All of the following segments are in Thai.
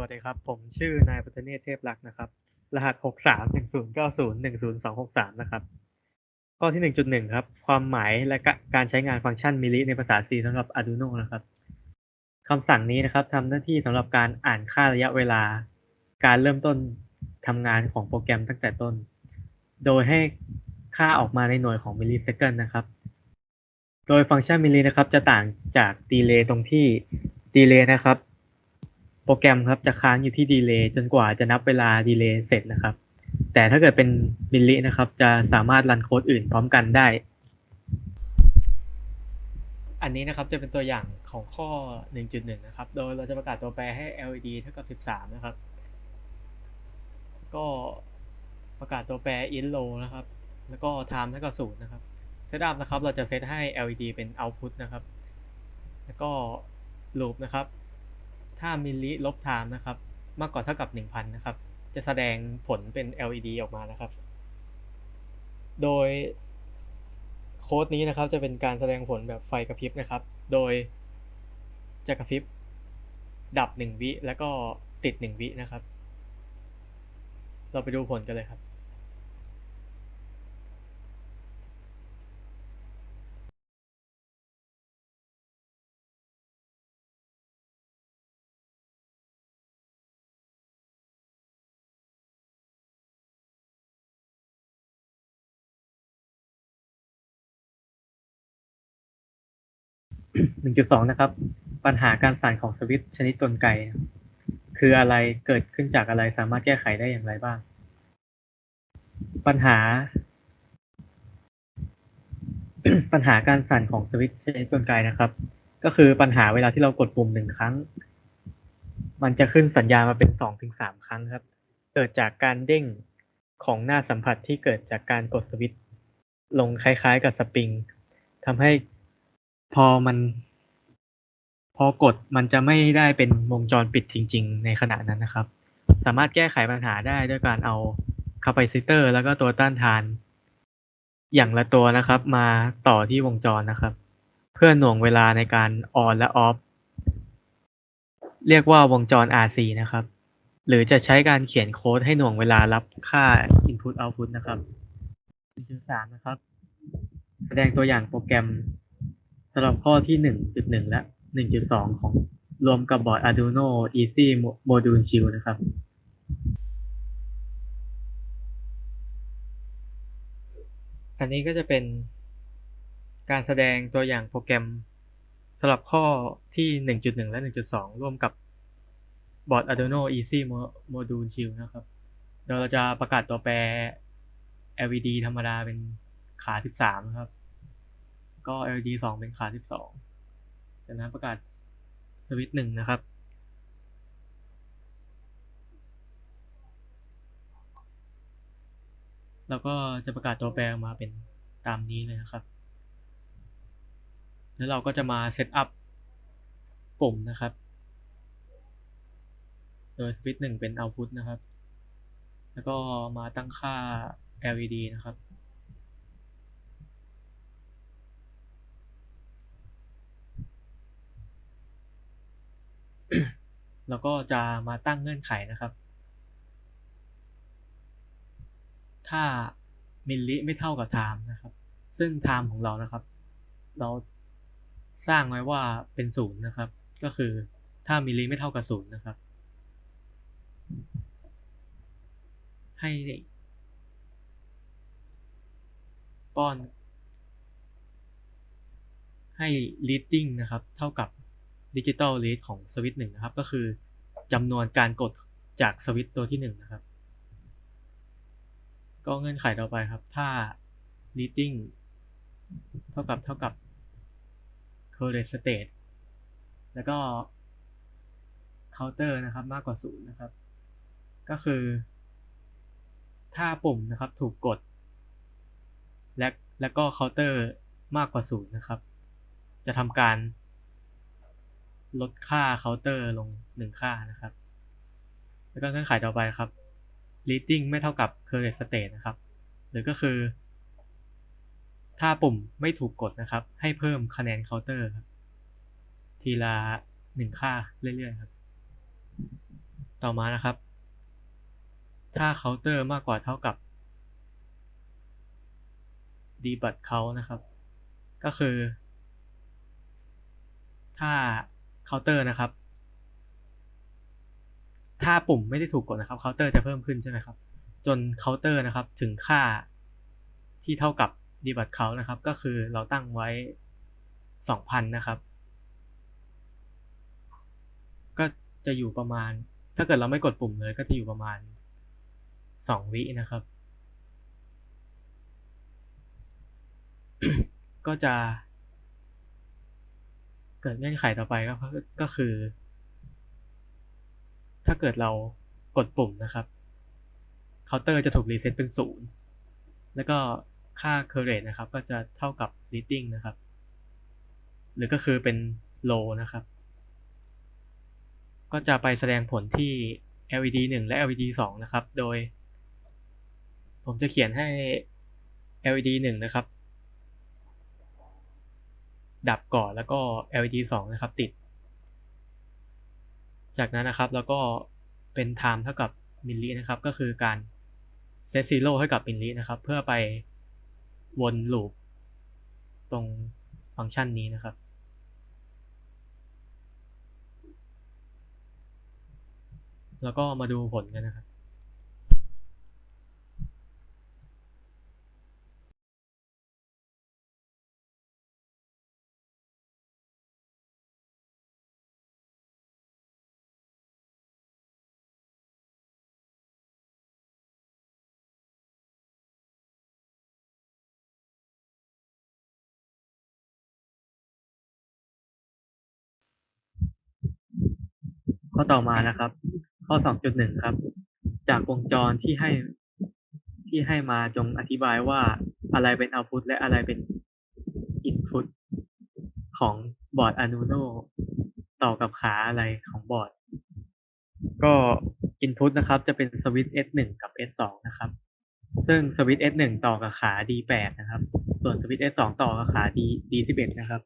วัสดีครับ ผมชื่อนายปัตเนศเทพลักนะครับ รหัสหกสามหนึ่งศูนย์เก้าศูนย์หนึ่งศูนย์สองหกสามนะครับ ข้อที่หนึ่งจุดหนึ่งครับ ความหมายและการใช้งานฟังก์ชันมิลิในภาษา C สำหรับ Arduino นะครับคำสั่งนี้นะครับทำหน้าที่สำหรับการอ่านค่าระยะเวลา การเริ่มต้นทำงานของโปรแกรมตั้งแต่ต้น โดยให้ค่าออกมาในหน่วยของมิลลิเซคันนะครับ โดยฟังก์ชันมิลลินะครับ จะต่างจากดีเลย์ตรงที่ดีเลย์นะครับ โปรแกรมครับจะค้างอยู่ที่ดีเลย์จนกว่าจะนับเวลาดีเลย์เสร็จนะครับ แต่ถ้าเกิดเป็นมิลลินะครับ จะสามารถรันโค้ดอื่นพร้อมกันได้ อันนี้นะครับจะเป็นตัวอย่างของข้อ 1.1 นะครับ โดยเราจะประกาศตัวแปรให้ LED เท่ากับ 13 นะครับ ก็ประกาศตัวแปร in low นะครับ แล้วก็ time เท่ากับ0นะครับ setup นะครับ เราจะเซตให้ LED เป็น output นะครับ แล้วก็ loop นะครับ ถ้ามิลลิลบ time นะครับ มากกว่าเท่ากับ 1,000 นะครับ จะแสดงผลเป็น LED ออกมานะครับ โดยโค้ดนี้นะครับจะเป็นการแสดงผลแบบไฟกระพริบนะครับ โดยจะกระพริบดับ 1 วิ แล้วก็ติด 1 วินะครับ เราไปดูผลกันเลยครับ 1.2 นะครับ ปัญหาการสั่นของสวิตช์ชนิดกลไก คืออะไรเกิดขึ้นจากอะไรสามารถแก้ไขได้อย่างไรบ้าง ปัญหา ปัญหาการสั่นของสวิตช์ชนิดกลไกนะครับ ก็คือปัญหาเวลาที่เรากดปุ่มหนึ่งครั้ง มันจะขึ้นสัญญาณมาเป็นสองถึงสามครั้งครับ เกิดจากการเด้งของหน้าสัมผัสที่เกิดจากการกดสวิตช์ลงคล้ายๆ กับสปริงทำให้ พอมัน พอกดมันจะไม่ได้เป็นวงจรปิดจริง ๆ ในขณะนั้นนะครับ สามารถแก้ไขปัญหาได้ด้วยการเอาคาปาซิเตอร์แล้วก็ตัวต้านทาน อย่างละตัวนะครับ มาต่อที่วงจรนะครับ เพื่อหน่วงเวลาในการออนและออฟเรียกว่าวงจร RC นะครับ หรือจะใช้การเขียนโค้ดให้หน่วงเวลารับค่า Input Output นะครับ 1.3 นะครับ แสดงตัวอย่างโปรแกรม สำหรับข้อที่ 1.1 และ 1.2 ของรวมกับบอร์ด Arduino Easy Module Shield นะครับอันนี้ก็จะเป็นการแสดงตัวอย่างโปรแกรมสำหรับข้อที่ 1.1 และ 1.2 ร่วมกับบอร์ด Arduino Easy Module Shield นะครับเดี๋ยวเราจะประกาศตัวแปร LED ธรรมดาเป็นขา 13 นะครับ ก็ LED 2 เป็นขา12จากนั้นประกาศสวิตช์หนึ่งนะครับ แล้วก็จะประกาศตัวแปรออกมาเป็นตามนี้เลยนะครับ แล้วเราก็จะมาเซตอัพปุ่มนะครับ โดยสวิตช์หนึ่งเป็น output นะครับ แล้วก็มาตั้งค่า LED นะครับ แล้วก็จะมาตั้งเงื่อนไขนะครับ ถ้ามิลลิไม่เท่ากับไทม์นะครับ ซึ่งไทม์ของเรานะครับ เราสร้างไว้ว่าเป็นศูนย์นะครับ ก็คือถ้ามิลลิไม่เท่ากับศูนย์นะครับ ให้ป้อน ให้ reading นะครับ เท่ากับ ดิจิตอล read ของสวิตช์หนึ่งนะครับ ก็คือจำนวนการกดจากสวิตช์ตัวที่หนึ่งนะครับ ก็เงื่อนไขต่อไปครับ ถ้า reading เท่ากับเท่ากับ current state แล้วก็ counter นะครับ มากกว่าศูนย์นะครับ ก็คือ ถ้าปุ่มนะครับถูกกด และแล้วก็ counter มากกว่าศูนย์นะครับ จะทำการ ลดค่า counter ลงหนึ่งค่านะครับ แล้วก็เงื่อนไขต่อไปครับ reading ไม่เท่ากับ current state นะครับ หรือก็คือ ถ้าปุ่มไม่ถูกกดนะครับ ให้เพิ่มคะแนน counter ครับ ทีละหนึ่งค่าเรื่อยๆครับ ต่อมานะครับ ถ้าเคาน์เตอร์มากกว่าเท่ากับ debug count นะครับ ก็คือ ถ้า เคาน์เตอร์นะครับ ถ้าปุ่มไม่ได้ถูกกดนะครับเคาน์เตอร์จะเพิ่มขึ้นใช่ไหมครับ จนเคาน์เตอร์นะครับถึงค่าที่เท่ากับ debug count นะครับ ก็คือเราตั้งไว้ 2,000 นะครับ ก็จะอยู่ประมาณ ถ้าเกิดเราไม่กดปุ่มเลย ก็จะอยู่ประมาณ 2 วินะครับ ก็จะ เกิดเงื่อนไขต่อไปก็ก็คือ ถ้าเกิดเรากดปุ่มนะครับเคาน์เตอร์จะถูกรีเซ็ตเป็นศูนย์แล้วก็ค่า current นะครับ ก็จะเท่ากับ reading นะครับ หรือก็คือเป็น low นะครับ ก็จะไปแสดงผลที่ LED 1 และ LED 2 นะครับ โดย ผมจะเขียนให้ LED 1 นะครับ ดับก่อนแล้วก็ LED 2 นะครับติด จากนั้นนะครับแล้วก็เป็น time เท่ากับมิลลินะครับ ก็คือการเซตซีโร่ให้กับมิลลินะครับ เพื่อไปวนลูปตรงฟังก์ชันนี้นะครับ แล้วก็มาดูผลกันนะครับ ข้อต่อมานะครับ ข้อ2.1ครับ จากวงจรที่ให้ที่ให้มาจงอธิบายว่าอะไรเป็น output และอะไรเป็น input ของบอร์ด Arduino ต่อกับขาอะไรของบอร์ด ก็ input นะครับ จะเป็นสวิตช์ S1 กับ S2 นะครับ ซึ่งสวิตช์ S1 ต่อกับขา D8 นะครับ ส่วนสวิตช์ S2 ต่อกับขา D D11 นะครับ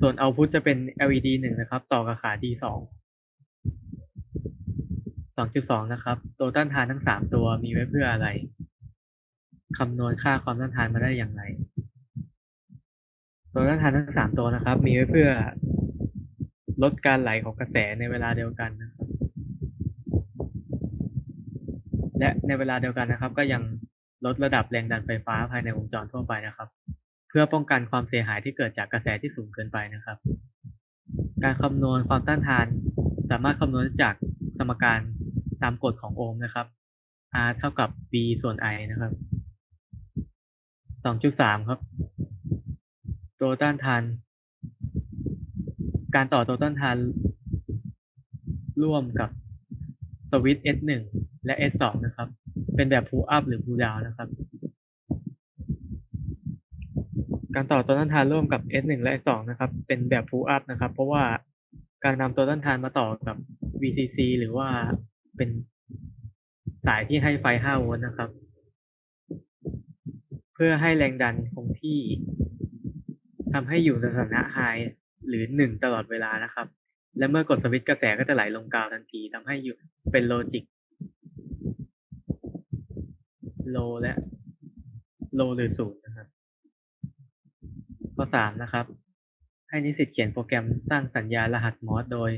ส่วน output จะเป็น LED 1นะครับ ต่อกับขา D2 2.2นะครับ ตัวต้านทานทั้ง3ตัวมีไว้เพื่ออะไร คำนวณค่าความต้านทานมาได้อย่างไร ตัวต้านทานทั้ง3ตัวนะครับ มีไว้เพื่อลดการไหลของกระแสในเวลาเดียวกันนะครับ และในเวลาเดียวกันนะครับ ก็ยังลดระดับแรงดันไฟฟ้าภายในวงจรทั่วไปนะครับ เพื่อป้องกันความเสียหายที่เกิดจากกระแสที่สูงเกินไปนะครับ การคำนวณความต้านทาน สามารถคำนวณจากสมการตามกฎของโอห์มนะครับ R เท่ากับ V ส่วน I นะครับ 2.3 ครับ ตัวต้านทาน การต่อตัวต้านทาน ร่วมกับสวิตช์ S1 และ S2 นะครับ เป็นแบบ pull up หรือ pull down นะครับ การต่อตัวต้านทานร่วมกับ S1 และ S2 นะครับ เป็นแบบ pull up นะครับ เพราะว่าการนำตัวต้านทานมาต่อกับ VCC หรือว่าเป็นสายที่ให้ไฟ 5 โวลต์นะครับ เพื่อให้แรงดันคงที่ทำให้อยู่ในสถานะ high หรือ 1 ตลอดเวลานะครับ และเมื่อกดสวิตช์กระแสก็จะไหลลงกราวทันทีทำให้อยู่เป็นโลจิก low และ low หรือศูนย์นะครับ ข้อ3นะครับ ให้นิสิตเขียนโปรแกรมสร้างสัญญาณรหัสมอสโดย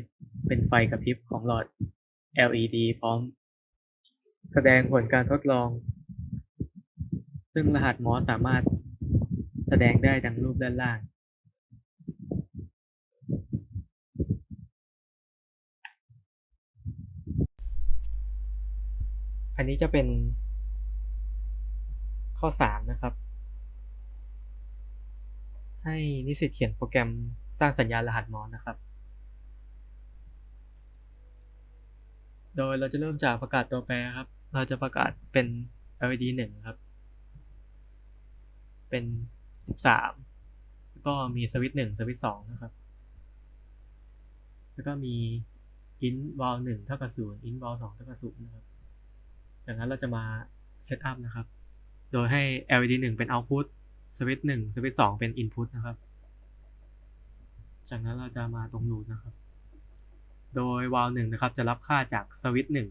เป็นไฟกระพริบของหลอด LED พร้อม แสดงผลการทดลอง ซึ่งรหัสมอสสามารถแสดงได้ดังรูปด้านล่าง อันนี้จะเป็นข้อ3นะครับ ให้นิสิตเขียนโปรแกรมสร้างสัญญาณรหัสมอสนะครับ โดยเราจะเริ่มจากประกาศตัวแปรครับ เราจะประกาศเป็น LED 1 ครับ เป็น 13 แล้วก็มีสวิตช์1สวิตช์2นะครับ แล้วก็มี int val 1เท่ากับ0 int val 2เท่ากับ0นะครับ จากนั้นเราจะมาเซตอัพนะครับ โดยให้ LED 1 เป็น output วิตช์1สวิตช์2เป็น input นะครับ จากนั้นเราจะมาตรง root นะครับ โดยวาล์วหนึ่งนะครับ จะรับค่าจากสวิตช์หนึ่ง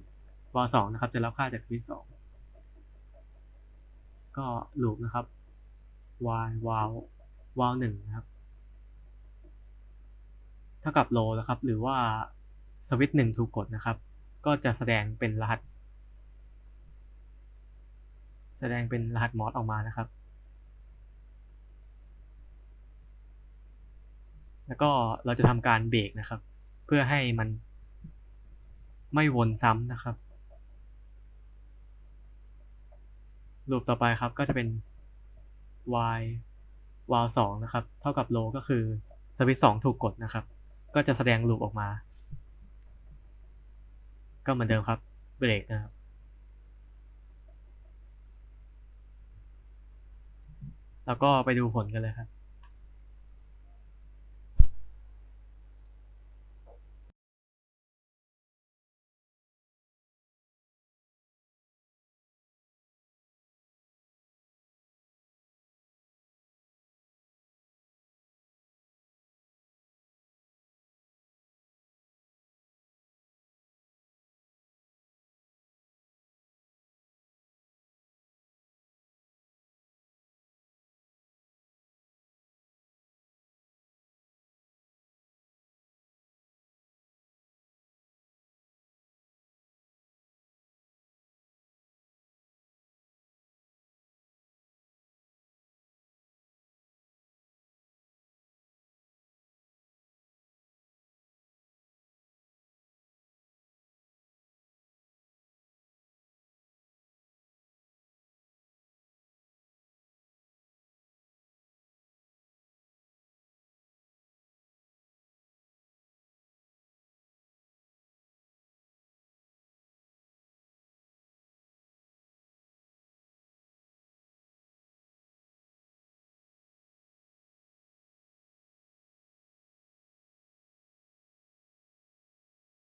วาล์วสองนะครับ จะรับค่าจากสวิตช์สองก็ลูปนะครับ y วาล์ววาล์วหนึ่งนะครับ เท่ากับโลนะครับ หรือว่าสวิตช์หนึ่งถูกกดนะครับ ก็จะแสดงเป็นรหัส แสดงเป็นรหัสมอสออกมานะครับ แล้วก็เราจะทำการเบรกนะครับ เพื่อให้มันไม่วนซ้ำนะครับลูปต่อไปครับก็จะเป็น y วาล์วสองนะครับ เท่ากับโลก็คือสวิตช์สองถูกกดนะครับ ก็จะแสดงลูปออกมา ก็เหมือนเดิมครับ เบรกนะครับแล้วก็ไปดูผลกันเลยครับ